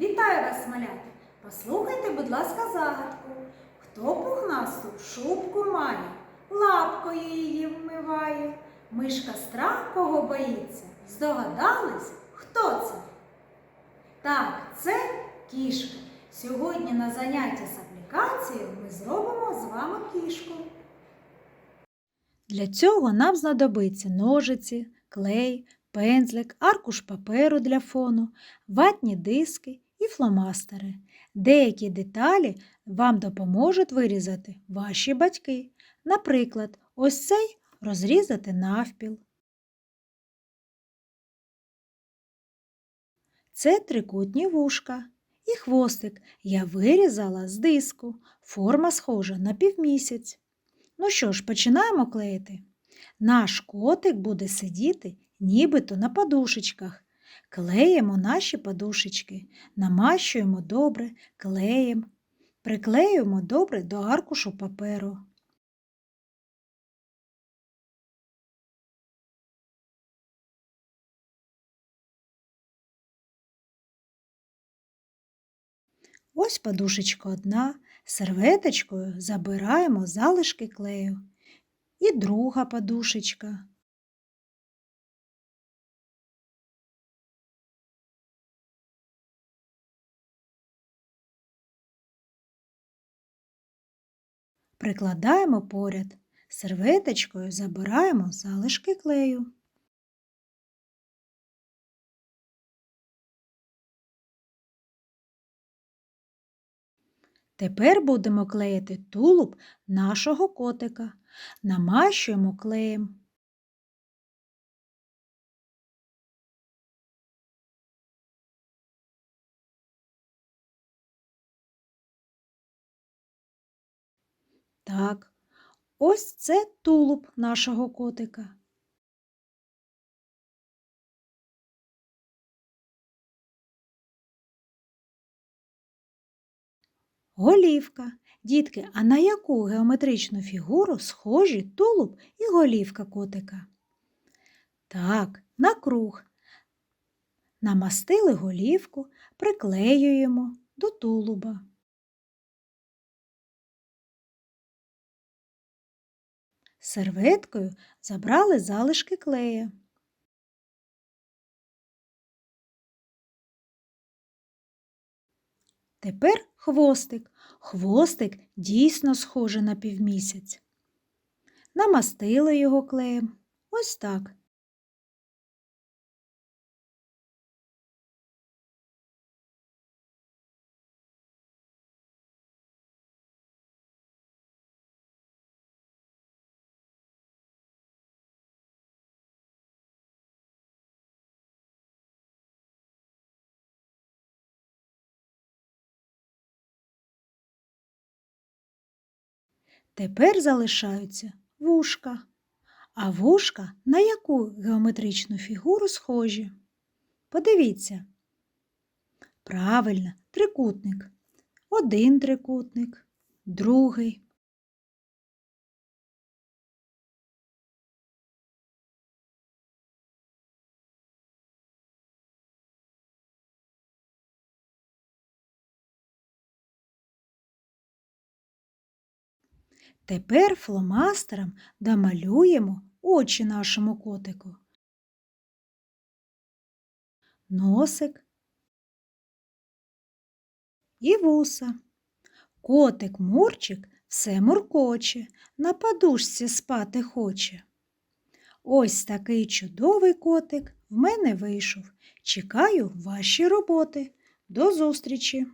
Вітаю вас, малята! Послухайте, будь ласка, загадку. Хто пухнасту шубку має, лапкою її вмиває. Мишка страх кого боїться. Здогадались, хто це? Так, це кішка. Сьогодні на заняття з аплікацією ми зробимо з вами кішку. Для цього нам знадобиться ножиці, клей, пензлик, аркуш паперу для фону, ватні диски і фломастери. Деякі деталі вам допоможуть вирізати ваші батьки. Наприклад, ось цей розрізати навпіл. Це трикутні вушка і хвостик я вирізала з диску. Форма схожа на півмісяць. Ну що ж, починаємо клеїти. Наш котик буде сидіти нібито на подушечках. Клеїмо наші подушечки, намащуємо добре, клеєм, приклеюємо добре до аркушу паперу. Ось подушечка одна, серветочкою забираємо залишки клею. І друга подушечка. Прикладаємо поряд. Серветочкою забираємо залишки клею. Тепер будемо клеїти тулуб нашого котика. Намащуємо клеєм. Так, ось це тулуб нашого котика. Голівка. Дітки, а на яку геометричну фігуру схожі тулуб і голівка котика? Так, на круг. Намастили голівку, приклеюємо до тулуба. Серветкою забрали залишки клея. Тепер хвостик. Хвостик дійсно схожий на півмісяць. Намастили його клеєм. Ось так. Тепер залишаються вушка. А вушка на яку геометричну фігуру схожі? Подивіться. Правильно, трикутник. Один трикутник, другий. Тепер фломастером домалюємо очі нашому котику. Носик і вуса. Котик Мурчик все муркоче, на подушці спати хоче. Ось такий чудовий котик в мене вийшов. Чекаю ваші роботи. До зустрічі!